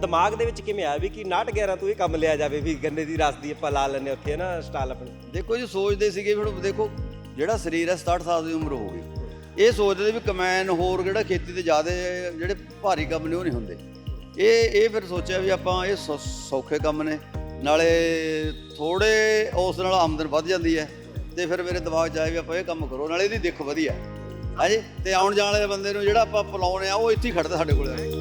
ਦਿਮਾਗ ਦੇ ਵਿੱਚ ਕਿਵੇਂ ਆਇਆ ਵੀ ਕਿ 69 11 ਤੋਂ ਇਹ ਕੰਮ ਲਿਆ ਜਾਵੇ ਵੀ ਗੰਨੇ ਦੀ ਰਸ ਦੀ ਆਪਾਂ ਲਾ ਲੈਨੇ ਉੱਥੇ ਨਾ, ਸਟਾਲ ਆਪਣੀ? ਦੇਖੋ ਜੀ, ਸੋਚਦੇ ਸੀਗੇ ਵੀ ਹੁਣ ਦੇਖੋ, ਜਿਹੜਾ ਸਰੀਰ ਹੈ 67 ਸਾਲ ਦੀ ਉਮਰ ਹੋ ਗਈ। ਇਹ ਸੋਚਦੇ ਵੀ ਕਮੈਨ ਹੋਰ ਜਿਹੜਾ ਖੇਤੀ ਤੇ ਜ਼ਿਆਦਾ ਜਿਹੜੇ ਭਾਰੀ ਕੰਮ ਨੇ ਉਹ ਨਹੀਂ ਹੁੰਦੇ। ਇਹ ਇਹ ਫਿਰ ਸੋਚਿਆ ਵੀ ਆਪਾਂ ਇਹ ਸੌ- ਸੌਖੇ ਕੰਮ ਨੇ, ਨਾਲੇ ਥੋੜੇ ਉਸ ਨਾਲ ਆਮਦਨ ਵੱਧ ਜਾਂਦੀ ਹੈ ਤੇ ਫਿਰ ਮੇਰੇ ਦਿਮਾਗ 'ਚ ਆਇਆ ਵੀ ਆਪਾਂ ਇਹ ਕੰਮ ਕਰੋ, ਨਾਲੇ ਇਹਦੀ ਦਿੱਖ ਵਧੀਆ। ਹਾਂਜੀ, ਤੇ ਆਉਣ ਜਾਣ ਵਾਲੇ ਬੰਦੇ ਨੂੰ ਜਿਹੜਾ ਆਪਾਂ ਪਲਾਉਣੇ ਆ, ਉਹ ਇੱਥੇ ਹੀ ਖੜਦਾ ਸਾਡੇ ਕੋਲ ਆ।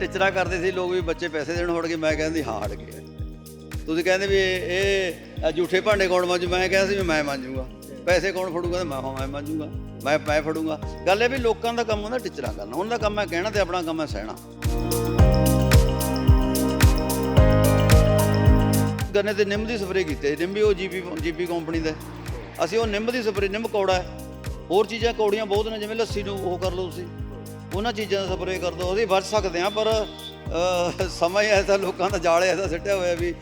ਟਿਚਰਾ ਕਰਦੇ ਸੀ, ਲੋਕ ਵੀ ਬੱਚੇ ਪੈਸੇ ਦੇਣ ਹਟ ਗਏ ਮੈਂ ਕਹਿੰਦੀ, ਹਾਂ, ਹਟ ਗਏ। ਤੁਸੀਂ ਕਹਿੰਦੇ ਵੀ ਇਹ ਇਹ ਝੂਠੇ ਭਾਂਡੇ ਕੌਣ ਮਾਂਜੂ ਮੈਂ ਕਿਹਾ ਸੀ ਵੀ ਮੈਂ ਮਾਂਜੂਗਾ। ਪੈਸੇ ਕੌਣ ਫੜੂਗਾ? ਤੇ ਮੈਂ ਹਾਂ ਮੈਂ ਮਾਂਜੂਗਾ। ਮੈਂ ਮੈਂ ਫੜੂਗਾ। ਗੱਲ ਇਹ ਵੀ ਲੋਕਾਂ ਦਾ ਕੰਮ ਹੁੰਦਾ, ਟਿਚਰਾ ਕਰਨਾ। ਉਹਨਾਂ ਦਾ ਕੰਮ ਹੈ ਕਹਿਣਾ ਤੇ ਆਪਣਾ ਕੰਮ ਹੈ ਸਹਿਣਾ। ਗੰਨੇ ਤੇ ਨਿੰਮ ਦੀ ਸਪਰੇਅ ਕੀਤੀ। ਨਿੰਮ ਵੀ ਉਹ ਜੀਪੀ ਜੀਪੀ ਕੰਪਨੀ ਦਾ ਅਸੀਂ ਉਹ ਨਿੰਮ ਦੀ ਸਪਰੇ ਨਿੰਮ ਕੌੜਾ ਹੋਰ ਚੀਜ਼ਾਂ ਕੌੜੀਆਂ ਬਹੁਤ ਨੇ, ਜਿਵੇਂ ਲੱਸੀ ਨੂੰ ਉਹ ਕਰ ਲਓ ਤੁਸੀਂ। ਉਹਨਾਂ ਚੀਜ਼ਾਂ ਦਾ ਸਪਰੇਅ ਕਰ ਦਿਓ ਅਸੀਂ ਵਰਤ ਸਕਦੇ ਹਾਂ ਪਰ ਸਮਾਂ ਹੀ ਐਸਾ ਲੋਕਾਂ ਦਾ ਜਾਲ ਐਸਾ ਸਿੱਟਿਆ ਹੋਇਆ ਵੀ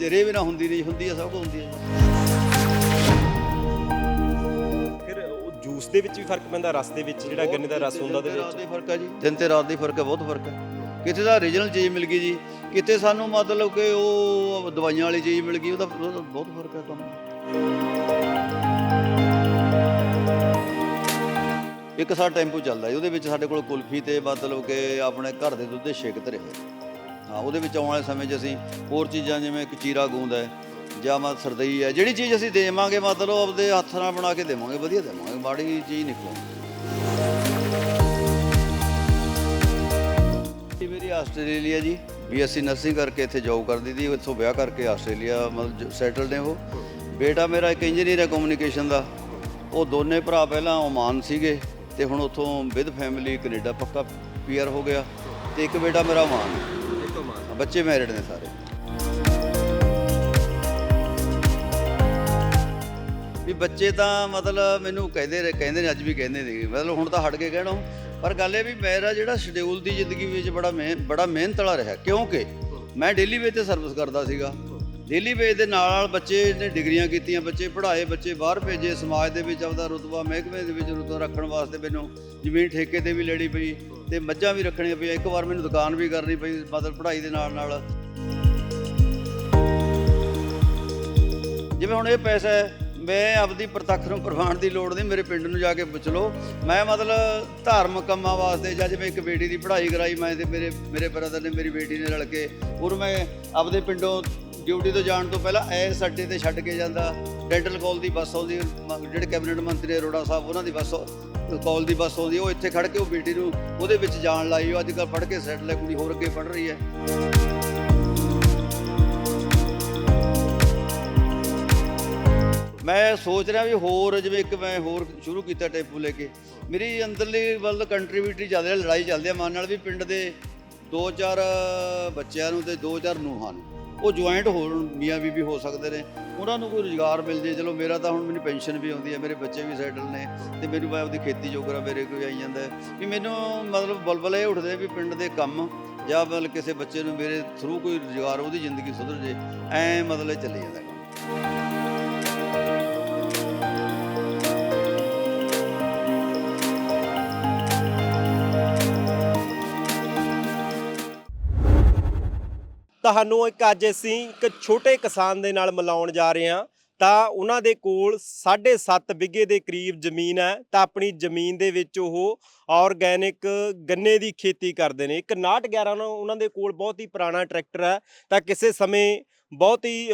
ਜਰੇ ਵੀ ਨਾ ਹੁੰਦੀ ਨਹੀਂ ਹੁੰਦੀ ਹੈ ਸਭ ਕੁਝ ਹੁੰਦੀ ਹੈ। ਫਿਰ ਉਹ ਜੂਸ ਦੇ ਵਿੱਚ ਵੀ ਫ਼ਰਕ ਪੈਂਦਾ ਰਸ ਦੇ ਵਿੱਚ ਜਿਹੜਾ ਗੰਨੇ ਦਾ ਰਸ ਹੁੰਦਾ ਉਹਦੇ ਰਾਤ ਵਿੱਚ? ਦੀ ਫ਼ਰਕ ਹੈ ਜੀ। ਦਿਨ ਤੇ ਰਾਤ ਦੀ ਫ਼ਰਕ ਹੈ ਬਹੁਤ ਫ਼ਰਕ ਹੈ। ਕਿਤੇ ਤਾਂ ਓਰੀਜਨਲ ਚੀਜ਼ ਮਿਲ ਗਈ ਜੀ ਕਿਤੇ ਸਾਨੂੰ ਮਤਲਬ ਕਿ ਉਹ ਦਵਾਈਆਂ ਵਾਲੀ ਚੀਜ਼ ਮਿਲ ਗਈ ਉਹਦਾ ਉਹਦਾ ਬਹੁਤ ਫ਼ਰਕ ਹੈ ਕੰਮ ਇੱਕ ਸਾਡਾ ਟੈਂਪੂ ਚੱਲਦਾ ਜੀ ਉਹਦੇ ਵਿੱਚ ਸਾਡੇ ਕੋਲ ਕੁਲਫੀ ਤੇ ਮਤਲਬ ਕਿ ਆਪਣੇ ਘਰ ਦੇ ਦੁੱਧ ਦੇ ਛੇਕ ਧਰੇ ਹੋਏ। ਹਾਂ, ਉਹਦੇ ਵਿੱਚ ਆਉਣ ਵਾਲੇ ਸਮੇਂ 'ਚ ਅਸੀਂ ਹੋਰ ਚੀਜ਼ਾਂ ਜਿਵੇਂ ਕਚੀਰਾ ਗੂੰਦ ਹੈ, ਜਾਂ ਮਾ ਸਰਦਈ ਹੈ, ਜਿਹੜੀ ਚੀਜ਼ ਅਸੀਂ ਦੇਵਾਂਗੇ ਮਤਲਬ ਆਪਦੇ ਹੱਥ ਨਾਲ ਬਣਾ ਕੇ ਦੇਵਾਂਗੇ, ਵਧੀਆ ਦੇਵਾਂਗੇ, ਮਾੜੀ ਚੀਜ਼ ਨਹੀਂ ਇਹ ਮੇਰੀ ਆਸਟ੍ਰੇਲੀਆ ਜੀ ਬੀਐਸਸੀ ਨਰਸਿੰਗ ਕਰਕੇ ਇੱਥੇ ਜੌਬ ਕਰਦੀ ਸੀ ਇੱਥੋਂ ਵਿਆਹ ਕਰਕੇ ਆਸਟ੍ਰੇਲੀਆ ਮਤਲਬ ਸੈਟਲਡ ਨੇ ਉਹ। ਬੇਟਾ ਮੇਰਾ ਇੱਕ ਇੰਜੀਨੀਅਰ ਹੈ ਕਮਿਊਨੀਕੇਸ਼ਨ ਦਾ, ਉਹ ਦੋਨੇ ਭਰਾ ਪਹਿਲਾਂ ਓਮਾਨ ਸੀਗੇ ਤੇ ਹੁਣ ਉੱਥੋਂ ਵਿਦ ਫੈਮਿਲੀ ਕੈਨੇਡਾ ਪੱਕਾ ਪੀਆਰ ਹੋ ਗਿਆ ਤੇ ਇੱਕ ਬੇਟਾ ਮੇਰਾ ਓਮਾਨ ਹੈ। ਬੱਚੇ ਮੈਰਿਡ ਨੇ ਸਾਰੇ। ਵੀ ਬੱਚੇ ਤਾਂ ਮਤਲਬ ਮੈਨੂੰ ਕਹਿੰਦੇ ਰਹੇ ਕਹਿੰਦੇ ਨੇ ਅੱਜ ਵੀ ਕਹਿੰਦੇ ਨੇ। ਮਤਲਬ ਹੁਣ ਤਾਂ ਹਟ ਕੇ ਕਹਿਣੋ ਪਰ ਗੱਲ ਇਹ ਵੀ ਮੇਰਾ ਜਿਹੜਾ ਸ਼ਡਿਊਲ ਦੀ ਜ਼ਿੰਦਗੀ ਵਿੱਚ ਬੜਾ ਬੜਾ ਮਿਹਨਤ ਵਾਲਾ ਰਿਹਾ। ਕਿਉਂਕਿ ਮੈਂ ਡੇਲੀ ਤੇ ਸਰਵਿਸ ਕਰਦਾ ਸੀਗਾ। ਡੇਲੀ ਵੇਜ ਦੇ ਨਾਲ ਨਾਲ ਬੱਚੇ ਨੇ ਡਿਗਰੀਆਂ ਕੀਤੀਆਂ, ਬੱਚੇ ਪੜ੍ਹਾਏ, ਬੱਚੇ ਬਾਹਰ ਭੇਜੇ, ਸਮਾਜ ਦੇ ਵਿੱਚ ਆਪਦਾ ਰੁਤਬਾ, ਮਹਿਕਮੇ ਦੇ ਵਿੱਚ ਰੁਤਬਾ ਰੱਖਣ ਵਾਸਤੇ ਮੈਨੂੰ ਜ਼ਮੀਨ ਠੇਕੇ ਤੇ ਵੀ ਲੈਣੀ ਪਈ ਤੇ ਮੱਝਾਂ ਵੀ ਰੱਖਣੀਆਂ ਪਈਆਂ। ਇੱਕ ਵਾਰ ਮੈਨੂੰ ਦੁਕਾਨ ਵੀ ਕਰਨੀ ਪਈ, ਮਤਲਬ ਪੜ੍ਹਾਈ ਦੇ ਨਾਲ ਨਾਲ। ਜਿਵੇਂ ਹੁਣ ਇਹ ਪੈਸਾ ਹੈ, ਮੈਂ ਆਪਦੀ ਪ੍ਰਤੱਖ ਨੂੰ ਪ੍ਰਵਾਨ ਦੀ ਲੋੜ ਨਹੀਂ, ਮੇਰੇ ਪਿੰਡ ਨੂੰ ਜਾ ਕੇ ਪੁੱਛ ਲਓ। ਮੈਂ ਮਤਲਬ ਧਾਰਮਿਕ ਕੰਮਾਂ ਵਾਸਤੇ ਜਾਂ ਜਿਵੇਂ ਇੱਕ ਬੇਟੀ ਦੀ ਪੜ੍ਹਾਈ ਕਰਾਈ, ਮੈਂ ਤੇ ਮੇਰੇ ਮੇਰੇ ਬ੍ਰਦਰ ਨੇ, ਮੇਰੀ ਬੇਟੀ ਨੇ ਰਲ ਕੇ, ਉਹਨੂੰ ਮੈਂ ਆਪਦੇ ਪਿੰਡੋਂ ਡਿਊਟੀ ਤੋਂ ਜਾਣ ਤੋਂ ਪਹਿਲਾਂ ਐਸ ਅੱਡੇ ਤੇ ਛੱਡ ਕੇ ਜਾਂਦਾ। ਡੈਂਟਲ ਕਾਲ ਦੀ ਬੱਸ ਆਉਂਦੀ, ਮ- ਜਿਹੜੇ ਕੈਬਨਿਟ ਮੰਤਰੀ ਅਰੋੜਾ ਸਾਹਿਬ, ਉਹਨਾਂ ਦੀ ਬੱਸ ਕਾਲ ਦੀ ਬੱਸ ਆਉਂਦੀ, ਉਹ ਇੱਥੇ ਖੜ ਕੇ ਉਹ ਬੇਟੀ ਨੂੰ ਉਹਦੇ ਵਿੱਚ ਜਾਣ ਲਾਈ, ਉਹ ਅੱਜ ਕੱਲ੍ਹ ਪੜ੍ਹ ਕੇ ਸੈਟਲ ਹੈ ਕੁੜੀ ਹੋਰ ਅੱਗੇ ਪੜ੍ਹ ਰਹੀ ਹੈ। ਮੈਂ ਸੋਚ ਰਿਹਾ ਵੀ ਹੋਰ ਜਿਵੇਂ ਇੱਕ ਮੈਂ ਹੋਰ ਸ਼ੁਰੂ ਕੀਤਾ ਟੈਂਪੂ ਲੈ ਕੇ। ਮੇਰੀ ਅੰਦਰਲੀ ਵੱਲ ਕੰਟਰੀਬਿਊਟਰੀ ਚੱਲ ਰਹੀ, ਲੜਾਈ ਚੱਲਦੀ ਹੈ ਮਨ ਨਾਲ ਵੀ ਪਿੰਡ ਦੇ ਦੋ ਚਾਰ ਬੱਚਿਆਂ ਨੂੰ ਤੇ ਦੋ ਚਾਰ ਨੂੰਹਾਂ ਨੂੰ। ਉਹ ਜੁਆਇੰਟ ਹੋਣ ਮੀਆਂ ਬੀਬੀ ਹੋ ਸਕਦੇ ਨੇ। ਉਹਨਾਂ ਨੂੰ ਕੋਈ ਰੁਜ਼ਗਾਰ ਮਿਲ ਜੇ, ਚਲੋ ਮੇਰਾ ਤਾਂ ਹੁਣ ਮੈਨੂੰ ਪੈਨਸ਼ਨ ਵੀ ਆਉਂਦੀ ਹੈ, ਮੇਰੇ ਬੱਚੇ ਵੀ ਸੈਟਲ ਨੇ ਤੇ ਮੈਨੂੰ ਮੈਂ ਆਪਦੀ ਖੇਤੀ ਜੋਗਰਾ ਮੇਰੇ ਕੋਈ ਆਈ ਜਾਂਦਾ ਵੀ ਮੈਨੂੰ ਮਤਲਬ ਬਲਬਲ ਇਹ ਉੱਠਦੇ ਵੀ ਪਿੰਡ ਦੇ ਕੰਮ ਜਾਂ ਮਤਲਬ ਕਿਸੇ ਬੱਚੇ ਨੂੰ ਮੇਰੇ ਥਰੂ ਕੋਈ ਰੁਜ਼ਗਾਰ ਉਹਦੀ ਜ਼ਿੰਦਗੀ ਸੁਧਰ ਜੇ, ਐ ਮਤਲਬ ਚੱਲੀ ਜਾਂਦਾ ਕੰਮ। ਤੁਹਾਨੂੰ ਇੱਕ ਅੱਜ ਅਸੀਂ ਇੱਕ ਛੋਟੇ ਕਿਸਾਨ ਦੇ ਨਾਲ ਮਿਲਾਉਣ ਜਾ ਰਹੇ ਹਾਂ। ਤਾਂ ਉਹਨਾਂ ਦੇ ਕੋਲ 7.5 ਬਿੱਗੇ ਦੇ ਕਰੀਬ ਜ਼ਮੀਨ ਹੈ। ਤਾਂ ਆਪਣੀ ਜ਼ਮੀਨ ਦੇ ਵਿੱਚ ਉਹ ਆਰਗੈਨਿਕ ਗੰਨੇ ਦੀ ਖੇਤੀ ਕਰਦੇ ਨੇ। ਇੱਕ 6911 ਨੂੰ ਉਹਨਾਂ ਦੇ ਕੋਲ ਬਹੁਤ ਹੀ ਪੁਰਾਣਾ ਟਰੈਕਟਰ ਹੈ। ਤਾਂ ਕਿਸੇ ਸਮੇਂ ਬਹੁਤ ਹੀ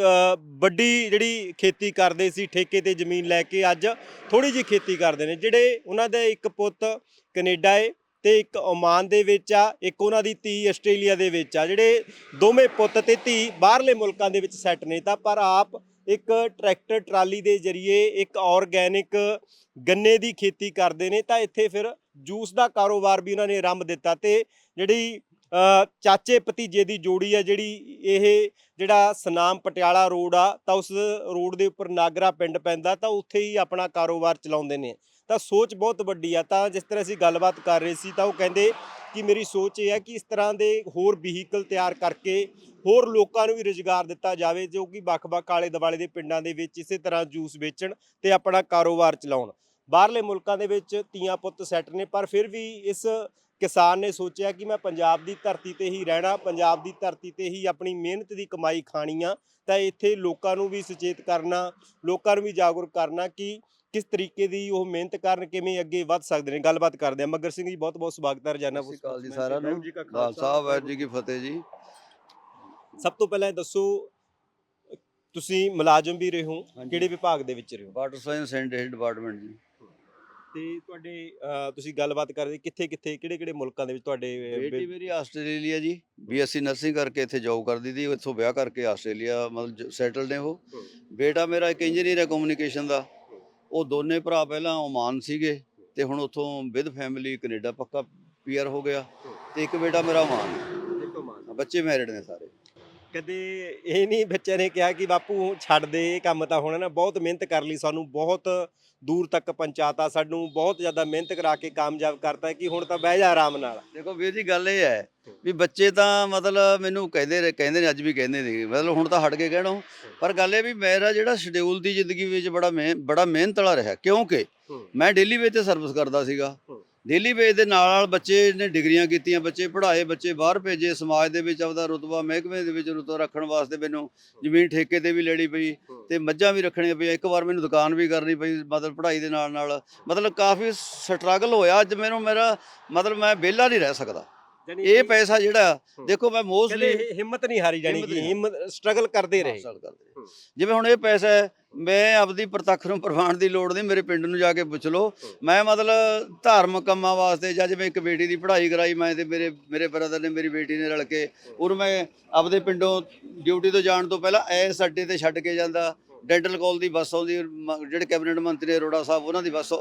ਵੱਡੀ ਜਿਹੜੀ ਖੇਤੀ ਕਰਦੇ ਸੀ, ਠੇਕੇ ਤੇ ਜ਼ਮੀਨ ਲੈ ਕੇ ਅੱਜ ਥੋੜੀ ਜਿਹੀ ਖੇਤੀ ਕਰਦੇ ਨੇ। ਜਿਹੜੇ ਉਹਨਾਂ ਦੇ ਇੱਕ ਪੁੱਤ ਕੈਨੇਡਾ ਏ। ਤੇ ਇੱਕ ਓਮਾਨ ਦੇ ਵਿੱਚ ਆ, ਇੱਕ ਉਹਨਾਂ ਦੀ ਧੀ ਆਸਟ੍ਰੇਲੀਆ ਦੇ ਵਿੱਚ ਆ, ਜਿਹੜੇ ਦੋਵੇਂ ਪੁੱਤ ਤੇ ਧੀ ਬਾਹਰਲੇ ਮੁਲਕਾਂ ਦੇ ਵਿੱਚ ਸੈੱਟ ਨੇ, ਤਾਂ ਪਰ ਆਪ ਇੱਕ ਟਰੈਕਟਰ ਟਰਾਲੀ ਦੇ ਜ਼ਰੀਏ ਇੱਕ ਆਰਗੈਨਿਕ ਗੰਨੇ ਦੀ ਖੇਤੀ ਕਰਦੇ ਨੇ, ਤਾਂ ਇੱਥੇ ਫਿਰ ਜੂਸ ਦਾ ਕਾਰੋਬਾਰ ਵੀ ਉਹਨਾਂ ਨੇ ਆਰੰਭ ਦਿੱਤਾ ਤੇ ਜਿਹੜੀ ਚਾਚੇ ਭਤੀਜੇ ਦੀ ਜੋੜੀ ਆ, ਜਿਹੜੀ ਇਹ ਜਿਹੜਾ ਸਨਾਮ ਪਟਿਆਲਾ ਰੋਡ ਆ, ਤਾਂ ਉਸ ਰੋਡ ਦੇ ਉੱਪਰ ਨਾਗਰਾ ਪਿੰਡ ਪੈਂਦਾ, ਤਾਂ ਉੱਥੇ ਹੀ ਆਪਣਾ ਕਾਰੋਬਾਰ ਚਲਾਉਂਦੇ ਨੇ। ਤਾਂ ਸੋਚ ਬਹੁਤ ਵੱਡੀ ਆ। ਤਾਂ ਜਿਸ ਤਰ੍ਹਾਂ ਅਸੀਂ ਗੱਲਬਾਤ ਕਰ ਰਹੇ ਸੀ, ਤਾਂ ਉਹ ਕਹਿੰਦੇ ਕਿ ਮੇਰੀ ਸੋਚ ਇਹ ਹੈ ਕਿ ਇਸ ਤਰ੍ਹਾਂ ਦੇ ਹੋਰ ਵਹੀਕਲ ਤਿਆਰ ਕਰਕੇ ਹੋਰ ਲੋਕਾਂ ਨੂੰ ਵੀ ਰੁਜ਼ਗਾਰ ਦਿੱਤਾ ਜਾਵੇ, ਜੋ ਕਿ ਵੱਖ-ਵੱਖ ਆਲੇ ਦੁਆਲੇ ਦੇ ਪਿੰਡਾਂ ਦੇ ਵਿੱਚ ਇਸੇ ਤਰ੍ਹਾਂ ਜੂਸ ਵੇਚਣ ਤੇ ਆਪਣਾ ਕਾਰੋਬਾਰ ਚਲਾਉਣ। ਬਾਹਰਲੇ ਮੁਲਕਾਂ ਦੇ ਵਿੱਚ ਤੀਆਂ ਪੁੱਤ ਸੈੱਟ ਨੇ, ਪਰ ਫਿਰ ਵੀ ਇਸ ਕਿਸਾਨ ਨੇ ਸੋਚਿਆ ਕਿ ਮੈਂ ਪੰਜਾਬ ਦੀ ਧਰਤੀ ਤੇ ਹੀ ਰਹਿਣਾ, ਪੰਜਾਬ ਦੀ ਧਰਤੀ ਤੇ ਹੀ ਆਪਣੀ ਮਿਹਨਤ ਦੀ ਕਮਾਈ ਖਾਣੀ ਆ, ਤਾਂ ਇੱਥੇ ਲੋਕਾਂ ਨੂੰ ਵੀ ਸੁਚੇਤ ਕਰਨਾ, ਲੋਕਾਂ ਨੂੰ ਵੀ ਜਾਗਰੂਕ ਕਰਨਾ ਕਿ ਕਿਸ ਤਰੀਕੇ ਦੀ ਉਹ ਮਿਹਨਤ ਕਰਨ ਕਿਵੇਂ ਅੱਗੇ ਵੱਧ ਸਕਦੇ ਨੇ? ਗੱਲਬਾਤ ਕਰਦੇ ਆ ਮੱਗਰ ਸਿੰਘ ਜੀ ਬਹੁਤ ਬਹੁਤ ਸਵਾਗਤ ਹੈ ਰਜਾਨਾ ਅਕਾਲ ਜੀ ਸਾਰਿਆਂ ਨੂੰ। ਖਾਲਸਾ। ਵਾਹਿਗੁਰੂ ਜੀ ਕੀ ਫਤਿਹ ਜੀ। ਸਭ ਤੋਂ ਪਹਿਲਾਂ ਇਹ ਦੱਸੋ ਤੁਸੀਂ ਮੁਲਾਜ਼ਮ ਵੀ ਰਹੇ ਹੋ। ਕਿਹੜੇ ਵਿਭਾਗ ਦੇ ਵਿੱਚ ਰਹੇ ਹੋ? ਵਾਟਰ ਸਾਇੰਸ ਐਂਡ ਡਿਪਾਰਟਮੈਂਟ ਜੀ। ਤੇ ਤੁਹਾਡੇ ਤੁਸੀਂ ਗੱਲਬਾਤ ਕਰਦੇ ਕਿੱਥੇ ਕਿੱਥੇ ਕਿਹੜੇ ਕਿਹੜੇ ਮੁਲਕਾਂ ਦੇ ਵਿੱਚ ਤੁਹਾਡੇ ਬੇਟੀ ਮੇਰੀ ਆਸਟ੍ਰੇਲੀਆ ਜੀ। ਬੀਐਸਸੀ ਨਰਸਿੰਗ ਕਰਕੇ ਇੱਥੇ ਜੌਬ ਕਰਦੀ ਸੀ ਇੱਥੋਂ ਵਿਆਹ ਕਰਕੇ ਆਸਟ੍ਰੇਲੀਆ ਮਤਲਬ ਸੈਟਲ ਨੇ ਉਹ। ਬੇਟਾ ਮੇਰਾ ਇੱਕ ਇੰਜੀਨੀਅਰ ਹੈ ਕਮਿਊਨੀਕੇਸ਼ਨ ਦਾ। ਉਹ ਦੋਨੇ ਭਰਾ ਪਹਿਲਾਂ ਓਮਾਨ ਸੀਗੇ ਤੇ ਹੁਣ ਉੱਥੋਂ ਵਿਦ ਫੈਮਿਲੀ ਕੈਨੇਡਾ ਪੱਕਾ ਪੀਆਰ ਹੋ ਗਿਆ ਤੇ ਇੱਕ ਬੇਟਾ ਮੇਰਾ ਓਮਾਨ ਹੈ। ਬੱਚੇ ਮੈਰਿਡ ਨੇ ਸਾਰੇ ਕਦੇ ਇਹ ਨਹੀਂ ਬੱਚਿਆਂ ਨੇ ਕਿਹਾ ਕਿ ਬਾਪੂ ਛੱਡ ਦੇ ਇਹ ਕੰਮ ਤਾਂ ਹੁਣ ਨਾ ਬਹੁਤ ਮਿਹਨਤ ਕਰ ਲਈ ਸਾਨੂੰ ਬਹੁਤ ਦੂਰ ਤੱਕ ਪਹੁੰਚਾਤਾ ਸਾਨੂੰ ਬਹੁਤ ਜ਼ਿਆਦਾ ਮਿਹਨਤ ਕਰਾ ਕੇ ਕਾਮਯਾਬ ਕਰਤਾ ਕਿ ਹੁਣ ਤਾਂ ਬਹਿ ਜਾ ਆਰਾਮ ਨਾਲ। ਦੇਖੋ ਵੀਰ ਜੀ ਗੱਲ ਇਹ ਹੈ ਵੀ ਬੱਚੇ ਤਾਂ ਮਤਲਬ ਮੈਨੂੰ ਕਹਿੰਦੇ ਰਹੇ ਕਹਿੰਦੇ ਨੇ ਅੱਜ ਵੀ ਕਹਿੰਦੇ ਨੇ ਮਤਲਬ ਹੁਣ ਤਾਂ ਹਟ ਕੇ ਕਹਿਣੋ। ਪਰ ਗੱਲ ਇਹ ਵੀ ਮੇਰਾ ਜਿਹੜਾ ਸ਼ਡਿਊਲ ਦੀ ਜ਼ਿੰਦਗੀ ਵਿੱਚ ਬੜਾ ਬੜਾ ਮਿਹਨਤ ਵਾਲਾ ਰਿਹਾ ਕਿਉਂਕਿ ਮੈਂ ਡੇਲੀ ਤੇ ਸਰਵਿਸ ਕਰਦਾ ਸੀਗਾ। ਡੇਲੀ ਵੇਜ ਦੇ ਨਾਲ ਨਾਲ ਬੱਚੇ ਨੇ ਡਿਗਰੀਆਂ ਕੀਤੀਆਂ ਬੱਚੇ ਪੜ੍ਹਾਏ ਬੱਚੇ ਬਾਹਰ ਭੇਜੇ ਸਮਾਜ ਦੇ ਵਿੱਚ ਆਪਦਾ ਰੁਤਬਾ ਮਹਿਕਮੇ ਦੇ ਵਿੱਚ ਰੁਤਬਾ ਰੱਖਣ ਵਾਸਤੇ ਮੈਨੂੰ ਜ਼ਮੀਨ ਠੇਕੇ ਤੇ ਵੀ ਲੈਣੀ ਪਈ। ਤੇ ਮੱਝਾਂ ਵੀ ਰੱਖਣੀਆਂ ਪਈਆਂ ਇੱਕ ਵਾਰ ਮੈਨੂੰ ਦੁਕਾਨ ਵੀ ਕਰਨੀ ਪਈ ਮਤਲਬ ਪੜ੍ਹਾਈ ਦੇ ਨਾਲ ਨਾਲ ਮਤਲਬ ਕਾਫੀ ਸਟਰਗਲ ਹੋਇਆ ਅੱਜ ਮੈਨੂੰ ਮੇਰਾ ਮਤਲਬ ਮੈਂ ਵਿਹਲਾ ਨਹੀਂ ਰਹਿ ਸਕਦਾ ਇਹ ਪੈਸਾ ਜਿਹੜਾ। ਦੇਖੋ ਮੈਂ ਮੋਸਟਲੀ ਹਿੰਮਤ ਨਹੀਂ ਹਾਰੀ ਜਾਣੀ ਕਿ ਹਿੰਮਤ ਸਟਰਗਲ ਕਰਦੇ ਰਹੇ। ਜਿਵੇਂ ਹੁਣ ਇਹ ਪੈਸਾ ਮੈਂ ਆਪਦੀ ਪ੍ਰਤੱਖ ਨੂੰ ਪ੍ਰਵਾਨ ਦੀ ਲੋੜ ਨਹੀਂ, ਮੇਰੇ ਪਿੰਡ ਨੂੰ ਜਾ ਕੇ ਪੁੱਛ ਲਓ। ਮੈਂ ਮਤਲਬ ਧਾਰਮਿਕ ਕੰਮਾਂ ਵਾਸਤੇ ਜਾਂ ਜਿਵੇਂ ਇੱਕ ਬੇਟੀ ਦੀ ਪੜ੍ਹਾਈ ਕਰਾਈ, ਮੈਂ ਤੇ ਮੇਰੇ ਮੇਰੇ ਬ੍ਰਦਰ ਨੇ ਮੇਰੀ ਬੇਟੀ ਨੇ ਰਲ ਕੇ ਉਹਨੂੰ ਮੈਂ ਆਪਦੇ ਪਿੰਡੋਂ ਡਿਊਟੀ ਤੋਂ ਜਾਣ ਤੋਂ ਪਹਿਲਾਂ ਐਸ ਅੱਡੇ ਤੇ ਛੱਡ ਕੇ ਜਾਂਦਾ। ਡੈਂਟਲ ਕਾਲ ਦੀ ਬੱਸ ਆਉਂਦੀ, ਮ- ਜਿਹੜੇ ਕੈਬਨਿਟ ਮੰਤਰੀ ਅਰੋੜਾ ਸਾਹਿਬ, ਉਹਨਾਂ ਦੀ ਬੱਸ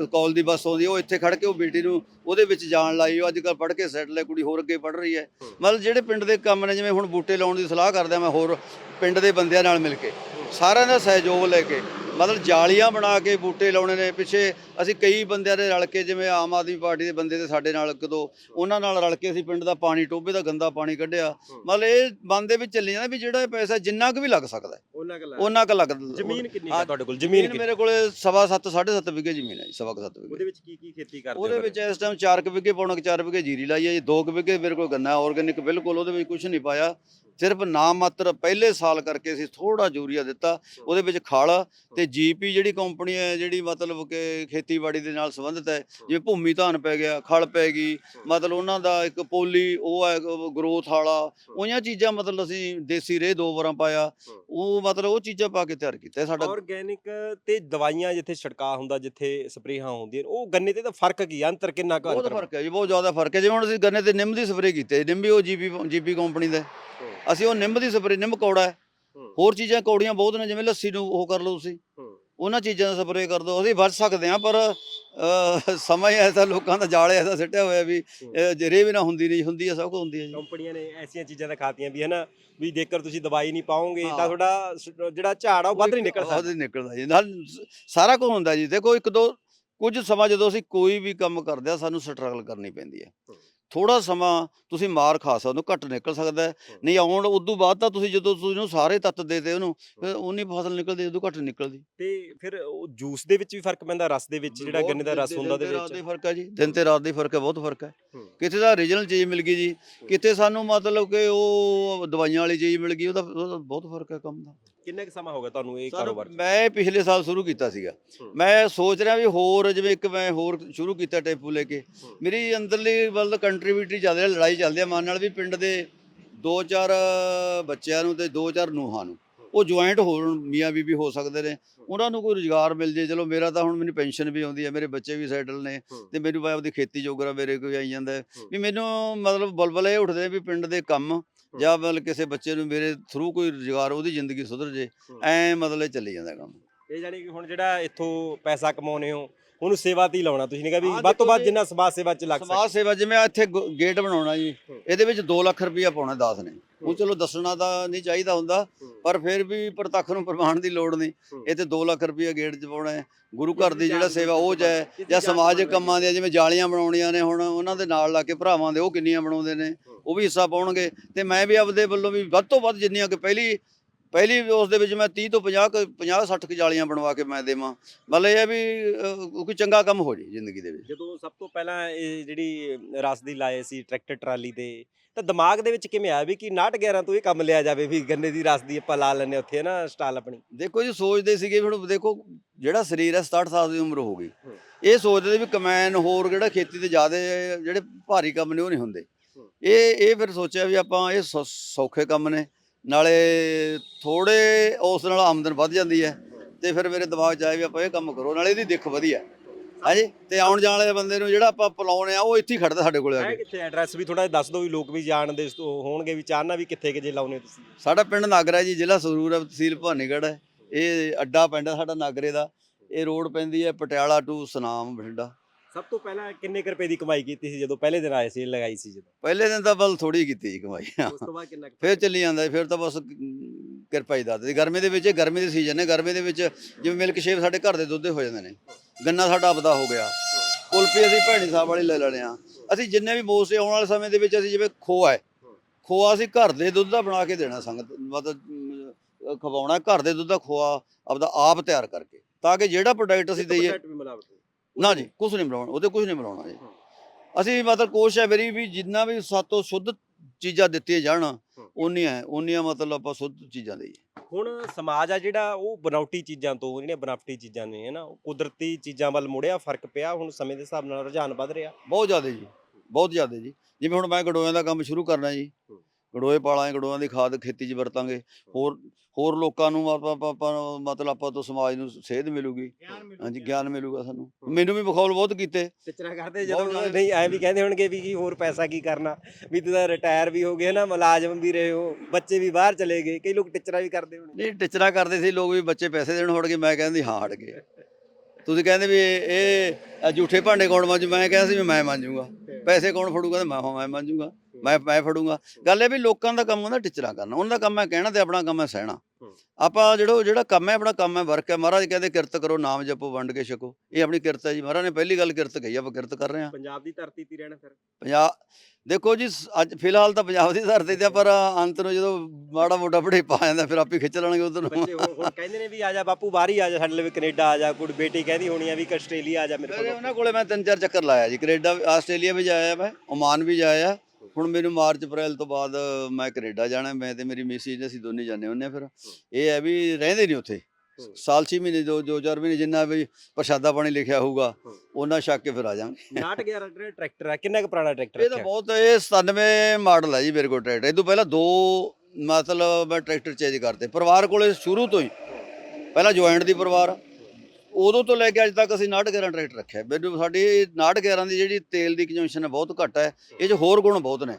ਕਾਲ ਦੀ ਬੱਸ ਆਉਂਦੀ, ਉਹ ਇੱਥੇ ਖੜ ਕੇ ਉਹ ਬੇਟੀ ਨੂੰ ਉਹਦੇ ਵਿੱਚ ਜਾਣ ਲਾਈ, ਉਹ ਅੱਜ ਕੱਲ੍ਹ ਪੜ੍ਹ ਕੇ ਸੈਟਲ ਹੈ, ਕੁੜੀ ਹੋਰ ਅੱਗੇ ਪੜ੍ਹ ਰਹੀ ਹੈ। ਮਤਲਬ ਜਿਹੜੇ ਪਿੰਡ ਦੇ ਕੰਮ ਨੇ, ਜਿਵੇਂ ਹੁਣ ਬੂਟੇ ਲਾਉਣ ਦੀ ਸਲਾਹ ਕਰਦਾ, ਮੈਂ ਹੋਰ ਪਿੰਡ ਦੇ ਬੰਦਿਆਂ ਨਾਲ ਮਿਲ ਕੇ। ਸਾਰਿਆਂ ਦਾ ਸਹਿਯੋਗ ਲੈ ਕੇ ਮਤਲਬ ਜਾਲੀਆਂ ਬਣਾ ਕੇ ਬੂਟੇ ਲਾਉਣੇ ਨੇ। ਪਿੱਛੇ ਅਸੀਂ ਕਈ ਬੰਦਿਆਂ ਦੇ ਰਲ ਕੇ ਜਿਵੇਂ ਆਮ ਆਦਮੀ ਪਾਰਟੀ ਦੇ ਬੰਦੇ ਤੇ ਸਾਡੇ ਨਾਲ ਕਦੋਂ ਉਹਨਾਂ ਨਾਲ ਰਲ ਕੇ ਅਸੀਂ ਪਿੰਡ ਦਾ ਪਾਣੀ ਟੋਬੇ ਦਾ ਗੰਦਾ ਪਾਣੀ ਕੱਢਿਆ। ਮਤਲਬ ਇਹ ਬੰਦ ਦੇ ਵਿੱਚ ਚੱਲੀ ਜਾਂਦਾ ਵੀ ਜਿਹੜਾ ਇਹ ਪੈਸਾ ਜਿੰਨਾ ਕੁ ਵੀ ਲੱਗ ਸਕਦਾ ਉਹਨਾਂ ਕੁ ਲੱਗਦਾ ਜ਼ਮੀਨ ਕਿੰਨੀ ਹੈ ਤੁਹਾਡੇ ਕੋਲ ਜ਼ਮੀਨ ਮੇਰੇ ਕੋਲੇ ਸਵਾ ਸੱਤ ਸਾਢੇ ਸੱਤ ਵਿਗੇ ਜ਼ਮੀਨ ਹੈ ਜੀ ਸਵਾ ਕੁ ਸੱਤ ਵਿਗੇ ਉਹਦੇ ਵਿੱਚ ਕੀ ਕੀ ਖੇਤੀ ਕਰਦੇ ਹੋ ਉਹਦੇ? ਵਿੱਚ ਇਸ ਟਾਈਮ 4 ਕੁ ਵਿਗੇ ਪੌਣਾ 4 ਵਿਗੇ ਜੀਰੀ ਲਾਈ ਹੈ ਜੀ 2 ਕੁ ਵਿਗੇ ਮੇਰੇ ਕੋਲ ਗੰਨਾ ਆਰਗੈਨਿਕ ਬਿਲਕੁਲ ਉਹਦੇ ਵਿੱਚ ਕੁਝ ਨਹੀਂ ਪਾਇਆ। ਸਿਰਫ ਨਾਮ ਮਾਤਰ ਪਹਿਲੇ ਸਾਲ ਕਰਕੇ ਅਸੀਂ ਥੋੜਾ ਯੂਰੀਆ ਦਿੱਤਾ ਉਹਦੇ ਵਿੱਚ ਖਲ ਤੇ ਜੀਪੀ ਜਿਹੜੀ ਕੰਪਨੀ ਹੈ ਜਿਹੜੀ ਮਤਲਬ ਕਿ ਖੇਤੀਬਾੜੀ ਦੇ ਨਾਲ ਸੰਬੰਧਿਤ ਹੈ ਜਿਵੇਂ ਭੂਮੀ ਧਾਨ ਪੈ ਗਿਆ ਖਲ ਪੈ ਗਈ ਮਤਲਬ ਉਹਨਾਂ ਦਾ ਇੱਕ ਪੋਲੀ ਉਹ ਹੈ ਗਰੋਥ ਵਾਲਾ ਉਹੀਆਂ ਚੀਜ਼ਾਂ ਮਤਲਬ ਅਸੀਂ ਦੇਸੀ ਰੇਹ ਦੋ ਵਾਰਾਂ ਪਾਇਆ ਉਹ ਮਤਲਬ ਉਹ ਚੀਜ਼ਾਂ ਪਾ ਕੇ ਤਿਆਰ ਕੀਤਾ ਸਾਡਾ। ਆਰਗੈਨਿਕ ਤੇ ਦਵਾਈਆਂ ਜਿੱਥੇ ਛਿੜਕਾ ਹੁੰਦਾ ਜਿੱਥੇ ਸਪਰੇਹਾਂ ਹੁੰਦੀਆਂ ਉਹ ਗੰਨੇ ਤੇ ਤਾਂ ਫ਼ਰਕ ਕੀ ਅੰਤਰ ਕਿੰਨਾ ਕੁ ਬਹੁਤ ਫ਼ਰਕ ਹੈ ਜੀ ਬਹੁਤ ਜ਼ਿਆਦਾ ਫ਼ਰਕ ਹੈ ਜਿਵੇਂ ਹੁਣ ਅਸੀਂ ਗੰਨੇ ਤੇ ਨਿੰਮ ਦੀ ਸਪਰੇਅ ਕੀਤੀ ਨਿੰਮ ਵੀ ਉਹ ਜੀਪੀ ਜੀਪੀ ਕੰਪਨੀ ਦਾ। ਅਸੀਂ ਉਹ ਨਿੰਮ ਦੀ ਸਪਰੇਅ ਨਿੰਮ ਕੌੜਾ ਹੈ। ਹੋਰ ਚੀਜ਼ਾਂ ਕੌੜੀਆਂ ਬਹੁਤ ਨੇ ਜਿਵੇਂ ਲੱਸੀ ਨੂੰ ਉਹ ਕਰ ਲਓ ਤੁਸੀਂ। ਉਹਨਾਂ ਚੀਜ਼ਾਂ ਦਾ ਸਪਰੇਅ ਕਰ ਦਿਓ। ਅਸੀਂ ਬਚ ਸਕਦੇ ਹਾਂ ਪਰ ਸਮਾਂ ਹੀ ਐਸਾ ਲੋਕਾਂ ਦਾ ਜਾਲ ਐਸਾ ਸਿੱਟਿਆ ਹੋਇਆ ਵੀ ਜਰੇ ਵੀ ਨਾ ਹੁੰਦੀ ਨਹੀਂ ਹੁੰਦੀ ਹੈ ਸਭ ਕੁਝ ਹੁੰਦੀ ਹੈ ਜੀ। ਕੰਪਨੀਆਂ ਨੇ ਐਸੀਆਂ ਚੀਜ਼ਾਂ ਦਿਖਾਤੀਆਂ ਵੀ ਹਨਾ ਵੀ ਜੇਕਰ ਤੁਸੀਂ ਦਵਾਈ ਨਹੀਂ ਪਾਓਗੇ ਹਾਂ। ਤਾਂ ਤੁਹਾਡਾ ਜਿਹੜਾ ਝਾੜ ਆ ਉਹ ਵੱਧ ਨਹੀਂ ਨਿਕਲ ਵੱਧ ਨਹੀਂ ਨਿਕਲਦਾ ਜੀ। ਨਾਲ ਸਾਰਾ ਕੁਝ ਹੁੰਦਾ ਜੀ। ਦੇਖੋ ਇੱਕ ਦੋ ਕੁਝ ਸਮਾਂ ਜਦੋਂ ਅਸੀਂ ਕੋਈ ਵੀ ਕੰਮ ਕਰਦੇ ਆ ਸਾਨੂੰ ਸਟਰਗਲ ਕਰਨੀ ਪੈਂਦੀ ਹੈ। ਥੋੜਾ ਸਮਾਂ ਤੁਸੀਂ ਮਾਰ ਖਾ ਸਕਦੇ ਹੋ ਘੱਟ ਨਿਕਲ ਸਕਦਾ ਨਹੀਂ ਆਉਣ ਉਦੋਂ ਬਾਅਦ ਤਾਂ ਤੁਸੀਂ ਜਦੋਂ ਤੁਸੀਂ ਉਹਨੂੰ ਸਾਰੇ ਤੱਤ ਦੇਤੇ ਉਹਨੂੰ ਫਿਰ ਉਨੀ ਫਸਲ ਨਿਕਲਦੀ ਉਦੋਂ ਘੱਟ ਨਿਕਲਦੀ। ਤੇ ਫਿਰ ਉਹ ਜੂਸ ਦੇ ਵਿੱਚ ਵੀ ਫ਼ਰਕ ਪੈਂਦਾ ਰਸ ਦੇ ਵਿੱਚ ਜਿਹੜਾ ਗੰਨੇ ਦਾ ਰਸ ਹੁੰਦਾ ਦਿਨ ਤੇ ਰਾਤ ਵਿੱਚ? ਦਾ ਫ਼ਰਕ ਹੈ ਜੀ ਦਿਨ ਤੇ ਰਾਤ ਦਾ ਫ਼ਰਕ ਹੈ ਬਹੁਤ ਫ਼ਰਕ ਹੈ। ਕਿਤੇ ਤਾਂ ਰੀਜਨਲ ਚੀਜ਼ ਮਿਲ ਗਈ ਜੀ ਕਿਤੇ ਸਾਨੂੰ ਮਤਲਬ ਕਿ ਉਹ ਦਵਾਈਆਂ ਵਾਲੀ ਚੀਜ਼ ਮਿਲ ਗਈ ਉਹਦਾ ਬਹੁਤ ਫ਼ਰਕ ਹੈ ਕੰਮ ਦਾ। ਕਿੰਨਾ ਕੁ ਸਮਾਂ ਹੋ ਗਿਆ ਤੁਹਾਨੂੰ ਇਹ ਕਾਰੋਬਾਰ 'ਚ? ਮੈਂ ਪਿਛਲੇ ਸਾਲ ਸ਼ੁਰੂ ਕੀਤਾ ਸੀਗਾ ਹੂੰ। ਮੈਂ ਸੋਚ ਰਿਹਾ ਵੀ ਹੋਰ ਜਿਵੇਂ ਇੱਕ ਮੈਂ ਹੋਰ ਸ਼ੁਰੂ ਕੀਤਾ ਟੈਪੂ ਲੈ ਕੇ ਹੂੰ। ਮੇਰੀ ਅੰਦਰਲੀ ਵੱਲ ਕੰਟਰੀਬਿਊਟੀ ਚੱਲ ਰਹੀ ਲੜਾਈ ਚੱਲਦੀ ਹੈ ਮਨ ਨਾਲ ਵੀ ਪਿੰਡ ਦੇ ਦੋ ਚਾਰ ਬੱਚਿਆਂ ਨੂੰ ਤੇ ਦੋ ਚਾਰ ਨੂੰਹਾਂ ਨੂੰ ਉਹ ਜੁਆਇੰਟ ਹੋਣ ਮੀਆਂ ਬੀਬੀ ਹੋ ਸਕਦੇ ਨੇ ਉਹਨਾਂ ਨੂੰ ਕੋਈ ਰੁਜ਼ਗਾਰ ਮਿਲ ਜੇ ਚਲੋ ਮੇਰਾ ਤਾਂ ਹੁਣ ਮੈਨੂੰ ਪੈਨਸ਼ਨ ਵੀ ਆਉਂਦੀ ਹੈ ਮੇਰੇ ਬੱਚੇ ਵੀ ਸੈਟਲ ਨੇ ਹੂੰ। ਤੇ ਮੈਨੂੰ ਆਪਦੀ ਖੇਤੀ ਜੋਗਰਾ ਮੇਰੇ ਕੋਈ ਆਈ ਜਾਂਦਾ ਹੈ। ਵੀ ਮੈਨੂੰ ਮਤਲਬ ਬੁਲਬੁਲ ਉੱਠਦੇ ਵੀ ਪਿੰਡ ਦੇ ਕੰਮ ਜਾਂ ਮਤਲਬ ਕਿਸੇ ਬੱਚੇ ਨੂੰ ਮੇਰੇ ਥਰੂ ਕੋਈ ਰੁਜ਼ਗਾਰ ਉਹਦੀ ਜ਼ਿੰਦਗੀ ਸੁਧਰ ਜੇ। ਐ ਮਤਲਬ ਚੱਲੀ ਜਾਂਦਾ ਕੰਮ ਇਹ ਜਾਨੀ ਕਿ ਹੁਣ ਜਿਹੜਾ ਇੱਥੋਂ ਪੈਸਾ ਕਮਾਉਨੇ ਹੋ ਉਹਨੂੰ ਸੇਵਾ ਤੇ ਹੀ ਲਾਉਣਾ ਤੁਸੀਂ ਨੇ ਕਿਹਾ ਵੀ ਵੱਧ ਤੋਂ ਵੱਧ ਜਿੰਨਾ ਸਮਾਜ ਸੇਵਾ 'ਚ ਲੱਗ ਸਕੇ ਸਮਾਜ ਸੇਵਾ ਜਿਵੇਂ ਆਹ ਇੱਥੇ ਗ- ਗੇਟ ਬਣਾਉਣਾ ਜੀ। ਇਹਦੇ ਵਿੱਚ 2 ਲੱਖ ਰੁਪਇਆ ਪਾਉਣਾ 10 ਨੇ ਉਹ। ਚਲੋ ਦੱਸਣਾ ਤਾਂ ਨਹੀਂ ਚਾਹੀਦਾ ਹੁੰਦਾ। ਪਰ ਫਿਰ ਵੀ ਪ੍ਰਤੱਖ ਨੂੰ ਪ੍ਰਮਾਣ ਦੀ ਲੋੜ ਨਹੀਂ ਹੂੰ। ਇਹ ਤੇ 2 ਲੱਖ ਰੁਪਇਆ ਗੇਟ 'ਚ ਪਾਉਣਾ ਹੈ ਗੁਰੂ ਘਰ ਦੀ ਜਿਹੜਾ ਸੇਵਾ ਉਹ ਜਾਏ ਜਾਂ ਸਮਾਜਿਕ। ਕੰਮਾਂ ਦੇ ਜਿਵੇਂ ਜਾਲੀਆਂ ਬਣਾਉਣੀਆਂ ਨੇ ਹੁਣ ਉਹਨਾਂ ਦੇ ਨਾਲ ਲਾ ਕੇ ਭਰਾਵਾਂ ਦੇ ਉਹ ਕਿੰਨੀਆਂ ਬਣਾਉਂਦੇ ਨੇ ਉਹ ਵੀ ਹਿੱਸਾ ਪਾਉਣਗੇ ਤੇ ਮੈਂ ਵੀ ਆਪਦੇ ਵੱਲੋਂ ਵੀ ਵੱਧ ਤੋਂ ਵੱਧ ਜਿੰਨੀਆਂ ਕਿ ਪਹਿਲੀ ਪਹਿਲੀ ਉਸ ਦੇ ਵਿੱਚ ਮੈਂ 30 ਤੋਂ 50 ਕੁ- 50 60 ਕੁ ਜਾਲੀਆਂ ਬਣਵਾ ਕੇ ਮੈਂ ਦੇਵਾਂ। ਮਤਲਬ ਇਹ ਹੈ ਵੀ ਅਹ, ਕੋਈ ਚੰਗਾ ਕੰਮ ਹੋ ਜੇ ਜ਼ਿੰਦਗੀ ਦੇ ਵਿੱਚ। ਜਦੋਂ ਸਭ ਤੋਂ ਪਹਿਲਾਂ ਇਹ ਜਿਹੜੀ ਰਸ ਦੀ ਲਾਏ ਸੀ ਟਰੈਕਟਰ ਟਰਾਲੀ ਤੇ ਤਾਂ ਦਿਮਾਗ ਦੇ ਵਿੱਚ ਕਿਵੇਂ ਆਇਆ ਵੀ ਕਿ 11 ਤੋਂ ਇਹ ਕੰਮ ਲਿਆ ਜਾਵੇ ਵੀ ਗੰਨੇ ਦੀ ਰਸ ਦੀ ਆਪਾਂ ਲਾ ਲੈਨੇ ਉੱਥੇ ਨਾ ਸਟਾਲ ਆਪਣੀ? ਦੇਖੋ ਜੀ ਸੋਚਦੇ ਸੀਗੇ ਵੀ ਹੁਣ ਦੇਖੋ ਜਿਹੜਾ ਸਰੀਰ ਹੈ 67 ਸਾਲ ਦੀ ਉਮਰ ਹੋ ਗਈ। ਹੂੰ। ਇਹ ਸੋਚਦੇ ਵੀ ਕਮੈਨ ਹੋਰ ਜਿਹੜਾ ਖੇਤੀ ਤੇ ਜ਼ਿਆਦਾ ਜਿਹੜੇ ਭਾਰੀ ਕੰਮ ਨੇ ਉਹ ਨਹੀਂ ਹੁੰਦੇ। ਹੂੰ। ਇਹ ਇਹ ਫਿਰ ਸੋਚਿਆ ਵੀ ਆਪਾਂ ਇਹ ਸੌ- ਸੌਖੇ ਕੰਮ ਨੇ। ਨਾਲੇ ਥੋੜੇ ਉਸ ਨਾਲ ਆਮਦਨ ਵੱਧ ਜਾਂਦੀ ਹੈ ਤੇ ਫਿਰ ਮੇਰੇ ਦਿਮਾਗ 'ਚ ਆਇਆ ਵੀ ਆਪਾਂ ਇਹ ਕੰਮ ਕਰੋ ਨਾਲੇ ਇਹਦੀ ਦਿੱਖ ਵਧੀਆ। ਹਾਂਜੀ ਤੇ ਆਉਣ ਜਾਣ ਵਾਲੇ ਬੰਦੇ ਨੂੰ ਜਿਹੜਾ ਆਪਾਂ ਪਲਾਉਣੇ ਆ ਉਹ ਇੱਥੇ ਹੀ ਖੜਦਾ ਸਾਡੇ ਕੋਲੇ ਆ ਕੇ। ਕਿੱਥੇ ਐਡਰੈਸ ਵੀ ਥੋੜਾ ਦੱਸ ਦਿਓ ਵੀ ਲੋਕ ਵੀ ਜਾਣਦੇ ਹੋਣਗੇ ਵੀ ਚਾਹਨਾ ਵੀ ਕਿੱਥੇ ਕਿ ਜੇ ਲਾਉਨੇ ਤੁਸੀਂ। ਸਾਡਾ ਪਿੰਡ ਨਾਗਰਾ ਜੀ ਜ਼ਿਲ੍ਹਾ ਸੰਗਰੂਰ ਹੈ ਤਹਿਸੀਲ ਭਾਨੀਗੜ੍ਹ ਹੈ। ਇਹ ਅੱਡਾ ਪਿੰਡ ਸਾਡਾ ਨਾਗਰੇ ਦਾ। ਇਹ ਰੋਡ ਪੈਂਦੀ ਹੈ ਪਟਿਆਲਾ ਟੂ ਸੁਨਾਮ ਬਠਿੰਡਾ। ਸਭ ਤੋਂ ਪਹਿਲਾਂ ਕਿੰਨੇ ਕੁ ਰੁਪਏ ਦੀ ਕਮਾਈ ਕੀਤੀ ਸੀ ਜਦੋਂ ਪਹਿਲੇ ਦਿਨ ਆਏ ਸੀ ਲਗਾਈ ਸੀ ਜਦੋਂ? ਪਹਿਲੇ ਦਿਨ ਤਾਂ ਬਲ ਥੋੜੀ ਕੀਤੀ ਜੀ ਕਮਾਈ। ਉਸ ਤੋਂ ਬਾਅਦ ਕਿੰਨਾ ਕੁ ਫਿਰ ਚੱਲੀ ਜਾਂਦਾ ਫਿਰ ਤਾਂ ਬਸ ਕਿਰਪਾ ਹੀ ਦੱਸਦੀ ਗਰਮੀ ਦੇ ਵਿੱਚ ਗਰਮੀ ਦੇ ਸੀਜ਼ਨ ਹੈ ਗਰਮੀ ਦੇ ਵਿੱਚ ਜਿਵੇਂ ਮਿਲਕ ਸ਼ੇਪ ਸਾਡੇ ਘਰ ਦੇ ਦੁੱਧ ਦੇ ਹੋ ਜਾਂਦੇ ਨੇ ਗੰਨਾ ਸਾਡਾ ਆਪਦਾ ਹੋ ਗਿਆ। ਕੁਲਫੀ ਅਸੀਂ ਭੈਣੀ ਸਾਹਿਬ ਵਾਲੀ ਲੈ ਲੈਣੇ ਆ। ਅਸੀਂ ਜਿੰਨੇ ਵੀ ਮੋਸੇ ਆਉਣ ਵਾਲੇ ਸਮੇਂ ਦੇ ਵਿੱਚ ਅਸੀਂ ਜਿਵੇਂ ਖੋਆ ਹੈ ਖੋਆ ਅਸੀਂ ਘਰ ਦੇ ਦੁੱਧ ਦਾ ਬਣਾ ਕੇ ਦੇਣਾ ਸੰਗਤ ਮਤਲਬ ਅਮ, ਖਵਾਉਣਾ ਘਰ ਦੇ ਦੁੱਧ ਦਾ ਖੋਆ ਆਪਦਾ ਆਪ ਤਿਆਰ ਕਰਕੇ ਤਾਂ ਕਿ ਜਿਹੜਾ ਪ੍ਰੋਡਕਟ ਅਸੀਂ ਦੇਈਏ 1% ਵੀ ਮਿਲਾਵਟ ਹੋਈ। ਨਾ ਜੀ ਕੁਝ ਨਹੀਂ ਬਣਾਉਣਾ ਉਹਦੇ ਕੁਝ ਨਹੀਂ ਬਣਾਉਣਾ ਜੀ। ਅਸੀਂ ਮਤਲਬ ਕੋਸ਼ਿਸ਼ ਹੈ ਮੇਰੀ ਵੀ ਜਿੰਨਾ ਵੀ ਸਾਤੋਂ ਸ਼ੁੱਧ ਚੀਜ਼ਾਂ ਦਿੱਤੀਆਂ ਜਾਣ ਉਨੀਆਂ ਉਨੀਆਂ ਮਤਲਬ ਆਪਾਂ ਸ਼ੁੱਧ ਚੀਜ਼ਾਂ ਦੇਈਏ ਹੁਣ ਸਮਾਜ ਆ ਜਿਹੜਾ ਉਹ ਬਨਾਵਟੀ ਚੀਜ਼ਾਂ ਤੋਂ ਜਿਹੜੀਆਂ ਬਨਾਵਟੀ ਚੀਜ਼ਾਂ ਨੇ ਹਨਾ ਉਹ ਕੁਦਰਤੀ ਚੀਜ਼ਾਂ ਵੱਲ ਮੁੜਿਆ ਫ਼ਰਕ ਪਿਆ ਹੁਣ ਸਮੇਂ ਦੇ ਹਿਸਾਬ ਨਾਲ ਰੁਝਾਨ ਵੱਧ ਰਿਹਾ। ਬਹੁਤ ਜ਼ਿਆਦਾ ਜੀ ਬਹੁਤ ਜ਼ਿਆਦਾ ਜੀ। ਜਿਵੇਂ ਹੁਣ ਮੈਂ ਗੜੋਇਆਂ ਦਾ ਕੰਮ ਸ਼ੁਰੂ ਕਰਨਾ ਜੀ। ਗੜੋਏ ਪਾਲਾਂਗੇ ਗੜੋਆਂ ਦੀ ਖਾਦ ਖੇਤੀ 'ਚ ਵਰਤਾਂਗੇ। ਹੋਰ। ਹੋਰ ਲੋਕਾਂ ਨੂੰ ਆਪਾਂ ਆਪਾਂ- ਮਤਲਬ ਆਪਾਂ ਤੋਂ ਸਮਾਜ ਨੂੰ ਸੇਧ ਮਿਲੂਗੀ। ਹਾਂਜੀ ਗਿਆਨ ਮਿਲੂਗਾ ਸਾਨੂੰ। ਮੈਨੂੰ ਵੀ ਬਖੌਲ ਬਹੁਤ ਕੀਤੇ। ਟਿਚਰਾ ਕਰਦੇ ਜਦੋਂ। ਨਹੀਂ ਐ ਵੀ ਕਹਿੰਦੇ ਹੋਣਗੇ ਵੀ ਕੀ ਹੋਰ ਪੈਸਾ ਕੀ ਕਰਨਾ? ਵੀ ਤੁਸੀਂ ਤਾਂ ਰਿਟਾਇਰ ਵੀ ਹੋ ਗਏ ਨਾ ਮੁਲਾਜ਼ਮ ਵੀ ਰਹੇ ਹੋ ਬੱਚੇ ਵੀ ਬਾਹਰ ਚਲੇ ਗਏ ਕਈ ਲੋਕ ਟਿਚਰਾ ਵੀ ਕਰਦੇ ਹੋਣਗੇ। ਨਹੀਂ ਟਿਚਰਾ ਕਰਦੇ ਸੀ ਲੋਕ ਵੀ ਬੱਚੇ ਪੈਸੇ ਦੇਣ ਹਟ ਗਏ ਮੈਂ ਕਹਿੰਦੀ ਹਾਂ ਹਟ ਗਏ। ਤੁਸੀਂ ਕਹਿੰਦੇ ਵੀ ਇਹ ਝੂਠੇ ਭਾਂਡੇ ਕੌਣ ਮਾਂਜੂ? ਮੈਂ ਕਿਹਾ ਸੀ ਵੀ ਮੈਂ ਮਾਂਜੂਗਾ। ਪੈਸੇ ਕੌਣ ਫੜੂਗਾ? ਤੇ ਮੈਂ ਹਾਂ ਮੈਂ ਮਾਂਜੂਗਾ। ਮੈਂ ਮੈਂ ਫੜੂਗਾ। ਗੱਲ ਇਹ ਵੀ ਲੋਕਾਂ ਦਾ ਕੰਮ ਹੁੰਦਾ ਟਿਚਰਾ ਕਰਨਾ। ਉਹਨਾਂ ਦਾ ਕੰਮ ਹੈ ਕਹਿਣਾ ਤੇ ਆਪਣਾ ਕੰਮ ਹੈ ਸਹਿਣਾ। ਆਪਾਂ ਜਿਹੜਾ ਜਿਹੜਾ ਕੰਮ ਹੈ ਆਪਣਾ ਕੰਮ ਹੈ ਵਰਕ ਹੈ। ਮਹਾਰਾਜ ਕਹਿੰਦੇ ਕਿਰਤ ਕਰੋ ਨਾਮ ਜਪੋ ਵੰਡ ਕੇ ਛਕੋ। ਇਹ ਆਪਣੀ ਕਿਰਤ ਹੈ ਜੀ। ਮਹਾਰਾਜ ਨੇ ਪਹਿਲੀ ਗੱਲ ਕਿਰਤ ਕਹੀ ਆਪਾਂ ਕਿਰਤ ਕਰ ਰਹੇ ਹਾਂ। ਪੰਜਾਬ ਦੀ ਧਰਤੀ ਤੇ ਰਹਿਣਾ ਫਿਰ। ਪੰਜਾਬ ਦੇਖੋ ਜੀ ਅੱਜ ਫਿਲਹਾਲ ਤਾਂ ਪੰਜਾਬ ਦੀ ਧਰਤੀ ਤੇ ਆ, ਪਰ ਅੰਤ ਨੂੰ ਜਦੋਂ ਮਾੜਾ ਮੋਟਾ ਬੜੇਪਾ ਆ ਜਾਂਦਾ ਫਿਰ ਆਪੇ ਖਿੱਚ ਲੈਣਗੇ ਉਧਰ ਨੂੰ। ਬੱਚੇ ਹੁਣ ਹੁਣ ਕਹਿੰਦੇ ਨੇ ਵੀ ਆ ਜਾ ਬਾਪੂ ਬਾਹਰ ਹੀ ਆ ਜਾ ਸਾਡੇ ਲਈ ਕੈਨੇਡਾ ਆ ਜਾ ਕੁੜੀ ਬੇਟੀ ਕਹਿੰਦੀ ਹੋਣੀ ਆ ਵੀ ਆਸਟ੍ਰੇਲੀਆ ਆ ਜਾ ਮੇਰੇ ਕੋਲ। ਉਹਨਾਂ ਕੋਲੇ ਮੈਂ ਤਿੰਨ ਚਾਰ ਚੱਕਰ ਲਾਇਆ ਜੀ। ਕੈਨੇਡਾ ਆਸਟ੍ਰੇਲੀਆ ਵੀ ਜਾਇਆ ਮੈਂ ਓਮਾਨ ਵੀ ਜਾਇਆ। ਹੁਣ ਮੈਨੂੰ ਮਾਰਚ ਅਪ੍ਰੈਲ ਤੋਂ ਬਾਅਦ ਮੈਂ ਕੈਨੇਡਾ ਜਾਣਾ ਮੈਂ ਤੇ ਮੇਰੀ ਮਿਸਿਸ ਅਸੀਂ ਦੋਨੇ ਜਾਂਦੇ ਹੁੰਨੇ ਆ ਫਿਰ। ਇਹ ਹੈ ਵੀ ਰਹਿੰਦੇ ਨਹੀਂ ਉੱਥੇ। ਹੂੰ। ਸਾਲ 6 ਮਹੀਨੇ ਦੋ ਦੋ ਚਾਰ ਮਹੀਨੇ ਜਿੰਨਾ ਵੀ ਪ੍ਰਸ਼ਾਦਾ ਪਾਣੀ ਲਿਖਿਆ ਹੋਊਗਾ ਹੂੰ। ਉਹਨਾਂ ਛੱਕ ਕੇ ਫਿਰ ਆ ਜਾਵਾਂਗੇ। 911 ਟਰੈਕਟਰ ਆ? ਕਿੰਨਾ ਕੁ ਪੁਰਾਣਾ ਟਰੈਕਟਰ ਇਹ ਤਾਂ ਬਹੁਤ ਇਹ 97 ਮਾਡਲ ਹੈ ਜੀ ਮੇਰੇ ਕੋਲ ਟਰੈਕਟਰ। ਇਹ ਤੋਂ ਪਹਿਲਾਂ ਦੋ ਮਤਲਬ ਮੈਂ ਟਰੈਕਟਰ ਚੇਂਜ ਕਰਤੇ। ਪਰਿਵਾਰ ਕੋਲੇ ਸ਼ੁਰੂ ਤੋਂ ਹੀ। ਪਹਿਲਾਂ ਜੁਆਇੰਟ ਦੀ ਪਰਿਵਾਰ। ਉਦੋਂ ਤੋਂ ਲੈ ਕੇ ਅੱਜ ਤੱਕ ਅਸੀਂ 911 ਟਰੈਕਟਰ ਰੱਖਿਆ। ਮੈਨੂੰ ਸਾਡੀ 911 ਦੀ ਜਿਹੜੀ ਤੇਲ ਦੀ ਕੰਜੰਪਸ਼ਨ ਹੈ ਬਹੁਤ ਘੱਟ ਹੈ। ਇਹ 'ਚ ਹੋਰ ਗੁਣ ਬਹੁਤ ਨੇ।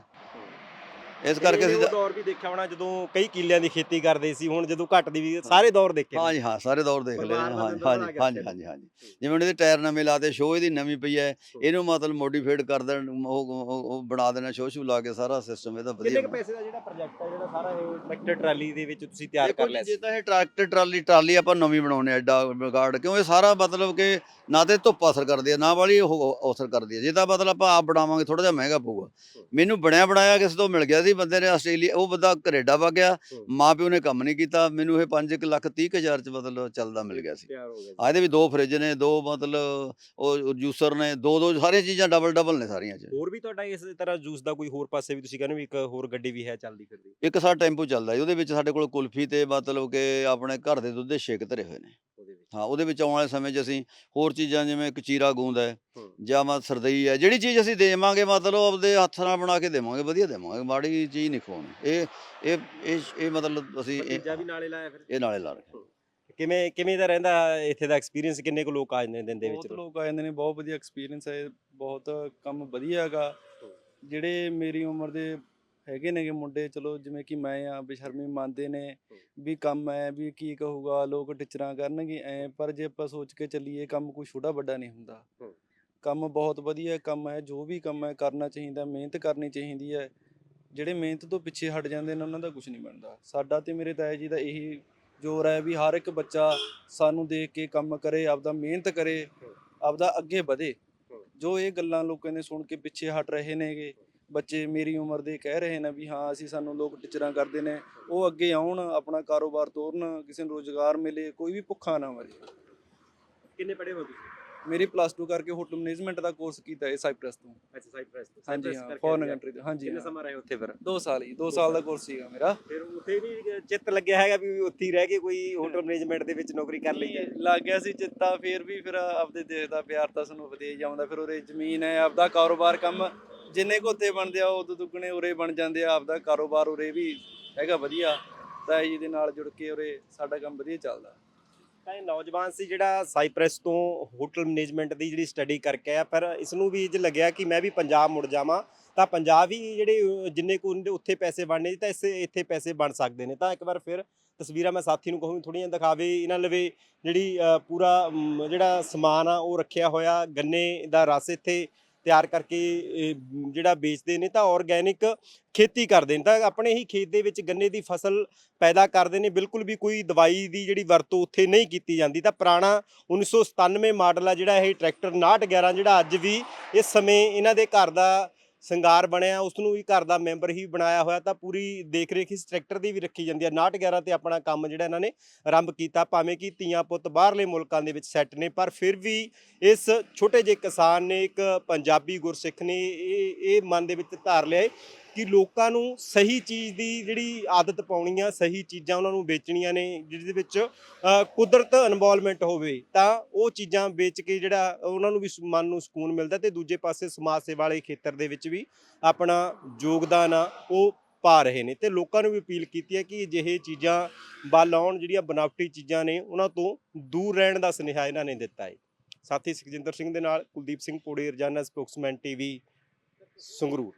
ਇਸ ਕਰਕੇ ਅਸੀਂ ਉਹ ਤਾਂ- ਦੌਰ ਵੀ ਦੇਖਿਆ ਹੋਣਾ ਜਦੋਂ ਕਈ ਕਿੱਲਿਆਂ ਦੀ ਖੇਤੀ ਕਰਦੇ ਸੀ ਹੁਣ ਜਦੋਂ ਘੱਟ ਦੀ ਵੀ ਸਾਰੇ ਦੌਰ ਦੇਖੇ ਨੇ। ਹਾਂ ਸਾਰੇ ਦੌਰ ਦੇਖ ਲਏ। ਪਰਿਵਾਰ ਦਾ ਹਾਂ ਮੈਂਬਰ ਬਣਾ ਜੀ ਕੇ ਰੱਖਿਆ ਜਿਵੇਂ ਹੁਣ ਇਹਦੇ ਟਾਇਰ ਨਵੇਂ ਲਾਤੇ ਸ਼ੋਅ ਇਹਦੀ ਨਵੀਂ ਪਈ ਹੈ। ਇਹਨੂੰ ਮਤਲਬ ਮੋਡੀਫਾਈਡ ਕਰ ਦੇਣ ਉਹ ਉਹ- ਉਹ ਬਣਾ ਦੇਣਾ ਸ਼ੋਅ ਸ਼ੂ ਲਾ ਕੇ ਸਾਰਾ ਸਿਸਟਮ ਇਹਦਾ ਕਿੰਨੇ ਵਧੀਆ ਕੁ ਪੈਸੇ ਦਾ ਜਿਹੜਾ ਪ੍ਰੋਜੈਕਟ ਹੈ ਜਿਹੜਾ ਸਾਰਾ ਇਹ ਟਰੈਕਟਰ ਟਰਾਲੀ ਦੇ ਵਿੱਚ ਤੁਸੀਂ ਤਿਆਰ ਦੇਖੋ ਕਰ ਜੀ, ਲਿਆ ਜੇ ਸੀ? ਤਾਂ ਇਹ ਟਰੈਕਟਰ ਟਰਾਲੀ ਟਰਾਲੀ ਆਪਾਂ ਨਵੀਂ ਬਣਾਉਨੇ ਆ ਐਡਾ ਗਾਰਡ ਕਿਉਂ ਇਹ ਸਾਰਾ ਮਤਲਬ ਕਿ ਨਾ ਤੇ ਧੁੱਪ ਅਸਰ ਕਰਦੀ ਹੈ ਨਾ ਵਾਲੀ ਉਹ ਅਸਰ ਕਰਦੀ ਹੈ ਜੇ ਤਾਂ ਮਤਲਬ ਆਪਾਂ ਆਪ ਬਣਾਵਾਂਗੇ ਥੋੜਾ ਜਿਹਾ ਮਹਿੰਗਾ ਪਊਗਾ। ਮੈਨੂੰ ਬਣਿਆ ਬਣਾਇਆ ਕਿਸੇ ਤੋਂ ਮਿਲ ਗਿਆ ਸੀ ਬੰਦੇ ਨੇ ਆਸਟ੍ਰੇਲੀਆ ਉਹ ਬੰਦਾ ਕੈਨੇਡਾ ਵਗ ਗਿਆ ਹੂੰ। ਮਾਂ ਪਿਓ ਨੇ ਕੰਮ ਨਹੀਂ ਕੀਤਾ ਮੈਨੂੰ ਇਹ 5 ਲੱਖ 30 ਹਜ਼ਾਰ ਚ ਮਤਲਬ ਚੱਲਦਾ ਮਿਲ ਗਿਆ ਸੀ। ਆ ਇਹਦੇ ਵੀ ਦੋ ਫ੍ਰਿਜ ਨੇ ਦੋ ਮਤਲਬ ਉਹ ਜੂਸਰ ਨੇ ਦੋ ਦੋ ਸਾਰੀਆਂ ਚੀਜ਼ਾਂ ਡਬਲ ਡਬਲ ਨੇ ਸਾਰੀਆਂ ਚ। ਹੋਰ ਵੀ ਤੁਹਾਡਾ ਇਸ ਤਰ੍ਹਾਂ ਜੂਸ ਦਾ ਕੋਈ ਹੋਰ ਪਾਸੇ ਵੀ ਤੁਸੀਂ ਕਹਿੰਦੇ ਵੀ ਇੱਕ ਹੋਰ ਗੱਡੀ ਵੀ ਹੈ ਚੱਲਦੀ ਫਿਰਦੀ? ਇੱਕ ਸਾਡਾ ਟੈਂਪੂ ਚੱਲਦਾ ਉਹਦੇ ਵਿੱਚ ਸਾਡੇ ਕੋਲ ਕੁਲਫੀ ਤੇ ਮਤਲਬ ਕਿ ਆਪਣੇ ਘਰ ਦੇ ਦੁੱਧ ਦੇ ਸ਼ੇਕ ਧਰੇ ਹੋਏ ਨੇ। ਹਾਂ ਉਹਦੇ ਵਿੱਚ ਆਉਣ ਵਾਲੇ ਸਮੇਂ 'ਚ ਅਸੀਂ ਹੋਰ ਚੀਜ਼ਾਂ ਜਿਵੇਂ ਕਚੀਰਾ ਗੂੰਦ ਹੈ। ਜਾਂ ਮਾ ਸਰਦਈ ਹੈ ਜਿਹੜੀ ਚੀਜ਼ ਅਸੀਂ ਦੇਵਾਂਗੇ ਮਤਲਬ ਆਪਦੇ ਹੱਥ ਨਾਲ ਬਣਾ ਕੇ ਦੇਵਾਂਗੇ ਵਧੀਆ ਦੇਵਾਂਗੇ ਮਾੜੀ ਚੀਜ਼ ਨਹੀਂ ਖਵਾਉਣੀ। ਇਹ ਇਹ ਇਹ ਇਹ ਮਤਲਬ ਅਸੀਂ ਇਹ ਵੀ ਨਾਲੇ ਲਾਇਆ ਫਿਰ। ਇਹ ਨਾਲੇ ਲਾ ਰੱਖਿਆ। ਕਿਵੇਂ ਕਿਵੇਂ ਦਾ ਰਹਿੰਦਾ ਇੱਥੇ ਦਾ ਐਕਸਪੀਰੀਅੰਸ ਕਿੰਨੇ ਕੁ ਲੋਕ ਆ ਜਾਂਦੇ ਨੇ ਦਿਨ ਦੇ ਬਹੁਤ ਵਿੱਚ ਲੋਕ ਆ ਜਾਂਦੇ ਨੇ ਬਹੁਤ ਵਧੀਆ ਐਕਸਪੀਰੀਅੰਸ ਹੈ ਬਹੁਤ ਕੰਮ ਵਧੀਆ ਹੈਗਾ। ਜਿਹੜੇ ਮੇਰੀ ਉਮਰ ਦੇ ਹੈਗੇ ਨੇਗੇ ਮੁੰਡੇ ਚਲੋ ਜਿਵੇਂ ਕਿ ਮੈਂ ਆ ਬੇਸ਼ਰਮੀ ਮੰਨਦੇ ਨੇ ਵੀ ਕੰਮ ਹੈ ਵੀ ਕੀ ਕਹੂਗਾ ਲੋਕ ਟਿਚਰਾਂ ਕਰਨਗੇ ਐ ਪਰ ਜੇ ਆਪਾਂ ਸੋਚ ਕੇ ਚੱਲੀਏ ਕੰਮ ਕੋਈ ਛੋਟਾ ਵੱਡਾ ਨਹੀਂ ਹੁੰਦਾ। ਕੰਮ ਬਹੁਤ ਵਧੀਆ ਕੰਮ ਹੈ ਜੋ ਵੀ ਕੰਮ ਹੈ ਕਰਨਾ ਚਾਹੀਦਾ ਮਿਹਨਤ ਕਰਨੀ ਚਾਹੀਦੀ ਹੈ ਜਿਹੜੇ ਮਿਹਨਤ ਤੋਂ ਪਿੱਛੇ ਹਟ ਜਾਂਦੇ ਨੇ ਉਹਨਾਂ ਦਾ ਕੁਝ ਨਹੀਂ ਬਣਦਾ। ਸਾਡਾ ਤੇ ਮੇਰੇ ਤਾਏ ਜੀ ਦਾ ਇਹੀ ਜ਼ੋਰ ਹੈ ਵੀ ਹਰ ਇੱਕ ਬੱਚਾ ਸਾਨੂੰ ਦੇਖ ਕੇ ਕੰਮ ਕਰੇ ਆਪਦਾ ਮਿਹਨਤ ਕਰੇ ਆਪਦਾ ਅੱਗੇ ਵਧੇ। ਜੋ ਇਹ ਗੱਲਾਂ ਲੋਕਾਂ ਨੇ ਸੁਣ ਕੇ ਪਿੱਛੇ ਹਟ ਰਹੇ ਨੇਗੇ ਬੱਚੇ ਮੇਰੀ ਉਮਰ ਦੇ ਕਹਿ ਰਹੇ ਨੇ ਵੀ ਹਾਂ ਅਸੀਂ ਸਾਨੂੰ ਲੋਕ ਟੀਚਰਾਂ ਕਰਦੇ ਨੇ। ਉਹ ਅੱਗੇ ਆਉਣ ਆਪਣਾ ਕਾਰੋਬਾਰ ਤੋਰਨ ਕਿਸੇ ਨੂੰ ਰੋਜ਼ਗਾਰ ਮਿਲੇ ਕੋਈ ਵੀ ਭੁੱਖਾ ਨਾ ਮਰੇ। ਕਿੰਨੇ ਪੜ੍ਹੇ ਹੋ ਤੁਸੀਂ? ਮੇਰੀ ਪਲੱਸ 2 ਕਰਕੇ ਹੋਟਲ ਮੈਨੇਜਮੈਂਟ ਦਾ ਕੋਰਸ ਕੀਤਾ ਹੈ ਸਾਈਪ੍ਰੈਸ ਤੋਂ। ਅੱਛਾ ਸਾਈਪ੍ਰੈਸ ਤੋਂ। ਹਾਂਜੀ ਹਾਂ ਫੋਰਨ। ਕੰਟਰੀ ਤੋਂ। ਹਾਂਜੀ ਕਿੰਨੇ। ਸਮਾਂ ਰਹੇ ਉੱਥੇ ਫਿਰ? 2 ਸਾਲ ਹੀ 2 ਸਾਲ ਦਾ ਕੋਰਸ ਸੀਗਾ ਮੇਰਾ। ਫਿਰ ਉੱਥੇ ਨਹੀਂ ਚਿੱਤ ਲੱਗਿਆ ਹੈਗਾ ਵੀ ਉੱਥੇ ਹੀ ਰਹਿ ਕੇ ਕੋਈ ਹੋਟਲ ਮੈਨੇਜਮੈਂਟ ਦੇ ਵਿੱਚ ਨੌਕਰੀ ਕਰ ਲਈ ਹੈ ਲੱਗ ਗਿਆ ਸੀ ਚਿੱਤਾ ਫੇਰ ਵੀ ਫਿਰ ਆਪਦੇ ਦੇਸ਼ ਦਾ ਪਿਆਰ ਤਾਂ ਸਾਨੂੰ ਵਧੇ ਜਾਉਂਦਾ ਫਿਰ ਉਰੇ ਜ਼ਮੀਨ ਹੈ ਆਪਦਾ ਕਾਰੋਬਾਰ ਕੰਮ ਜਿੰਨੇ ਕੁ ਉੱਤੇ ਬਣਦੇ ਆ ਉਦੋਂ ਦੁੱਗਣੇ ਉਰੇ ਬਣ ਜਾਂਦੇ ਆ, ਆਪਦਾ ਕਾਰੋਬਾਰ ਉਰੇ ਵੀ ਹੈਗਾ ਵਧੀਆ। ਤਾਂ ਜੀ ਦੇ ਨਾਲ ਜੁੜ ਕੇ ਉਰੇ ਸਾਡਾ ਕੰਮ ਵਧੀਆ ਚੱਲਦਾ। ਤਾਂ ਇਹ ਨੌਜਵਾਨ ਸੀ ਜਿਹੜਾ ਸਾਈਪ੍ਰੈਸ ਤੋਂ ਹੋਟਲ ਮੈਨੇਜਮੈਂਟ ਦੀ ਜਿਹੜੀ ਸਟੱਡੀ ਕਰਕੇ ਆ ਪਰ ਇਸ ਨੂੰ ਵੀ ਇੰਜ ਲੱਗਿਆ ਕਿ ਮੈਂ ਵੀ ਪੰਜਾਬ ਮੁੜ ਜਾਵਾਂ, ਤਾਂ ਪੰਜਾਬ ਹੀ ਜਿਹੜੇ ਜਿੰਨੇ ਕੁ ਉੱਥੇ ਪੈਸੇ ਬਣਨੇ ਸੀ, ਤਾਂ ਇਸ ਇੱਥੇ ਪੈਸੇ ਬਣ ਸਕਦੇ ਨੇ। ਤਾਂ ਇੱਕ ਵਾਰ ਫਿਰ ਤਸਵੀਰਾਂ ਮੈਂ ਸਾਥੀ ਨੂੰ ਕਹੂੰ ਥੋੜੀਆਂ ਦਿਖਾਵੇ ਇਹਨਾਂ ਲਵੇ ਜਿਹੜੀ ਪੂਰਾ ਜਿਹੜਾ ਸਮਾਨ ਆ, ਉਹ ਰੱਖਿਆ ਹੋਇਆ, ਗੰਨੇ ਦਾ ਰਸ ਇੱਥੇ ਤਿਆਰ ਕਰਕੇ ਜਿਹੜਾ ਵੇਚਦੇ ਨੇ ਤਾਂ ਆਰਗੈਨਿਕ ਖੇਤੀ ਕਰਦੇ ਨੇ। ਤਾਂ ਆਪਣੇ ਹੀ ਖੇਤ ਦੇ ਵਿੱਚ ਗੰਨੇ ਦੀ ਫਸਲ ਪੈਦਾ ਕਰਦੇ ਨੇ। ਬਿਲਕੁਲ ਵੀ ਕੋਈ ਦਵਾਈ ਦੀ ਜਿਹੜੀ ਵਰਤੋਂ ਉੱਥੇ ਨਹੀਂ ਕੀਤੀ ਜਾਂਦੀ। ਤਾਂ ਪੁਰਾਣਾ 1997 ਮਾਡਲ ਆ ਜਿਹੜਾ ਇਹ ਟਰੈਕਟਰ 6911 ਜਿਹੜਾ ਅੱਜ ਵੀ ਇਸ ਸਮੇਂ ਇਹਨਾਂ ਦੇ ਘਰ ਦਾ ਸ਼ਿੰਗਾਰ ਬਣਿਆ ਉਸ ਨੂੰ ਵੀ ਘਰ ਦਾ ਮੈਂਬਰ ਹੀ ਬਣਾਇਆ ਹੋਇਆ ਤਾਂ ਪੂਰੀ ਦੇਖ ਰੇਖ ਇਸ ਟਰੈਕਟਰ ਦੀ ਵੀ ਰੱਖੀ ਜਾਂਦੀ ਹੈ। 6911 ਤੇ ਆਪਣਾ ਕੰਮ ਜਿਹੜਾ ਇਹਨਾਂ ਨੇ ਆਰੰਭ ਕੀਤਾ, ਭਾਵੇਂ ਕਿ ਧੀਆਂ ਪੁੱਤ ਬਾਹਰਲੇ ਮੁਲਕਾਂ ਦੇ ਵਿੱਚ ਸੈੱਟ ਨੇ, ਪਰ ਫਿਰ ਵੀ ਇਸ ਛੋਟੇ ਜਿਹੇ ਕਿਸਾਨ ਨੇ ਇੱਕ ਪੰਜਾਬੀ ਗੁਰਸਿੱਖ ਨੇ ਇਹ ਇਹ ਮਨ ਦੇ ਵਿੱਚ ਧਾਰ ਲਿਆ ਏ ਕਿ ਲੋਕਾਂ ਨੂੰ ਸਹੀ ਚੀਜ਼ ਦੀ ਜਿਹੜੀ ਆਦਤ ਪਾਉਣੀ ਆ, ਸਹੀ ਚੀਜ਼ਾਂ ਉਹਨਾਂ ਨੂੰ ਵੇਚਣੀਆਂ ਨੇ, ਜਿਹਦੇ ਵਿੱਚ ਕੁਦਰਤ ਇਨਵੋਲਵਮੈਂਟ ਹੋਵੇ, ਤਾਂ ਉਹ ਚੀਜ਼ਾਂ ਵੇਚ ਕੇ ਜਿਹੜਾ ਉਹਨਾਂ ਨੂੰ ਵੀ ਮਨ ਨੂੰ ਸਕੂਨ ਮਿਲਦਾ ਤੇ ਦੂਜੇ ਪਾਸੇ ਸਮਾਜ ਸੇਵਾ ਵਾਲੇ ਖੇਤਰ ਦੇ ਵਿੱਚ ਵੀ ਆਪਣਾ ਯੋਗਦਾਨ ਆ, ਉਹ ਪਾ ਰਹੇ ਨੇ। ਤੇ ਲੋਕਾਂ ਨੂੰ ਵੀ ਅਪੀਲ ਕੀਤੀ ਹੈ ਕਿ ਅਜਿਹੇ ਚੀਜ਼ਾਂ ਵੱਲ ਆਉਣ, ਜਿਹੜੀਆਂ ਬਨਾਵਟੀ ਚੀਜ਼ਾਂ ਨੇ, ਉਹਨਾਂ ਤੋਂ ਦੂਰ ਰਹਿਣ ਦਾ ਸੁਨੇਹਾ ਇਹਨਾਂ ਨੇ ਦਿੱਤਾ ਹੈ ਸਾਥੀ ਸੁਖਜਿੰਦਰ ਸਿੰਘ ਦੇ ਨਾਲ ਕੁਲਦੀਪ ਸਿੰਘ ਪੋੜੀ, ਰਜਾਨਾ ਸਪੋਕਸਮੈਨ ਟੀਵੀ, ਸੰਗਰੂਰ।